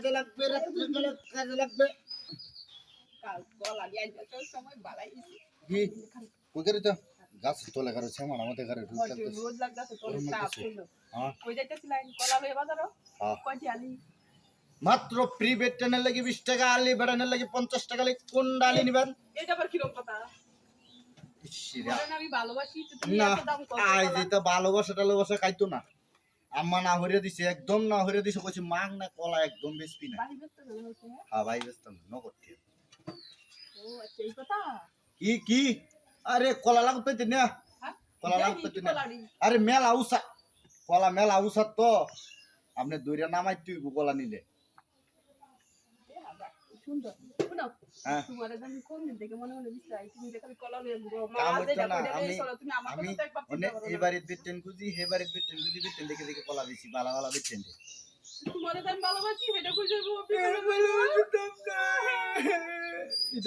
কাজে লাগবে রাত্রিকালে কাজে লাগবে। তো? তো আমাদের ঘরে রোদ লাগতাছে তোর হ্যাঁ। কই যাইতেছিলেন কলা লয়ে বাজারও হ্যাঁ। মাত্র প্রি বেড টেনের লাগি বিশ টাকা আলি বেড়ানোর লাগি পঞ্চাশ টাকা লাগি। কোন ডালি নিবেন? এটা আবার কথা? ভালোবাসি না ভালোবাসা টালোবাসা খাইতো না। আম্মা না হরিয়া দিছে একদম না হরিয়া দিছে কইছি মাং না কলা একদম বেশি না। হয়ে গেছে, হ্যাঁ? হ্যাঁ ভাই ব্যস্ত ন করতে ও আচ্ছা কথা? কি কি? আরে কলা লাগবে তো না। হ্যাঁ? কলা লাগবে তো না। আরে মেলা উসা কলা মেলা উসা তো। আপনি দূরে নামাই তুই কলা নিলে। সুন্দর। শুনো হ্যাঁ। তোমার একদম কোন দিন থেকে মনে মনে বিশ্বাস তুমি যে খালি কলা লয়ে ঘুরো মা কাম আজ না, করে চলো তুমি আমার কথা তো একবার বেটেন বেটেন বেটেন দেখে দেখে কলা বেশি বালা বালা বেটেন তোমার ভালোবাসি কই যাব।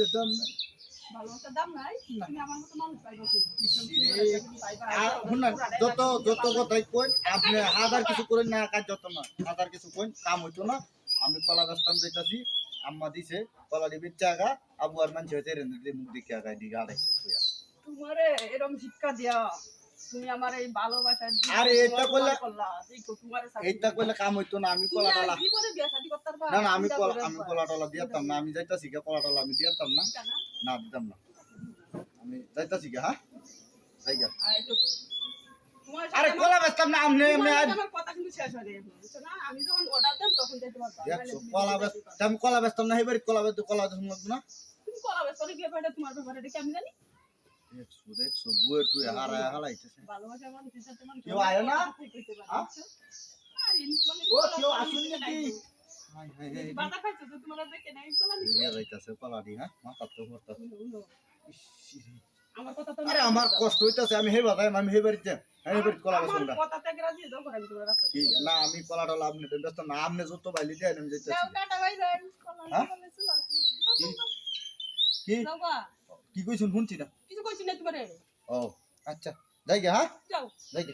দাম দাম যত যত কথাই কই আপনি হাজার কিছু করেন না কাজ যত না। হাজার কিছু কইন কাম হইতো না। আমি কলা গাছতাম যাইতাছি আম্মা দিছে কলা দিবি চাগা আবু আর মানুষ হয়েছে রেন দিলে মুখ দেখে আগাই দিকে আড়াইছে তোমারে এরকম শিক্ষা দিয়া তুমি আমার এই ভালোবাসার আরে এটা করলে- করলা। দেখো এইটা কইলে কাম হইতো না আমি কলা টলা না না আমি কলা আমি কলা টলা দিয়াতাম না আমি যাইতাছি কলা টলা আমি দিয়াতাম না। না? না দিতাম না। আমি যাইতাছি হ্যাঁ? যাই গে। আর কলা বেচতাম না আপনি তোমার এমনি সাথে আজ- আমার কথা কিন্তু শেষ নাই না? আমি যখন অর্ডার দেব তখন যেতে পারবা নাহলে দেখছ তুমি কলা যেতে বেচ পারবা না। আমি কলা বেচতাম না এবারে কলা বেচতে কলা বেচতাম লাগবে না। তুমি কলা বেচো নাকি এবার এটা তোমার কি আমি জানি? কেউ আয় না? মানে ও কেউ আসুন নাকি। আমার কষ্ট হইতাছে আমি যাই আমি যাই আমি হেবারি কলা না আমি কি কলা টলা আপনি ব্যস্ত না আপনি যত বাইলি আমি হ্যাঁ? কি? কইছুন শুনছি না। কিছু কইছি না তোমারে? ও আচ্ছা যাই গে হ্যাঁ? যাও। যাই গে।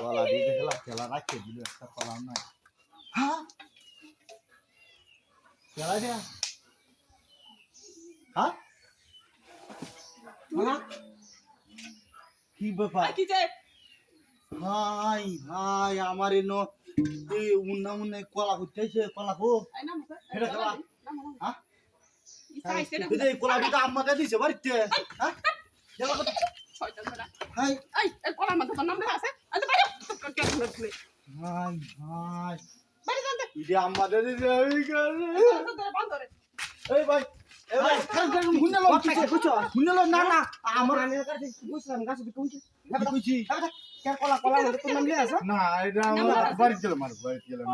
কলা দিয়ে খেলা খেলা দিল একটা নাই হ্যাঁ খেলা দিয়া হ্যাঁ? কি ব্যাপার ভাই ভাই আমার এনো এই উন্না উন্না কলা করতেছে কলা কো আই না মুখে এটা খেলা। হ্যাঁ এই কলা আম্মাকে দিছে বাড়িতে। হ্যাঁ? খেলা কথা ছয়টা ধরা হাই এই। এই কলার মাথা তোর নাম আছে বাইরে কে খুলে খুলে ভাই ভাই বাইরে জানতে ইডি আম্মাকে দিছে এই করে এই ভাই না না আমার বুঝলাম গাছ কে কলা কলা তোর নাম না এটা আমার বাড়ি গেলাম আর গেলাম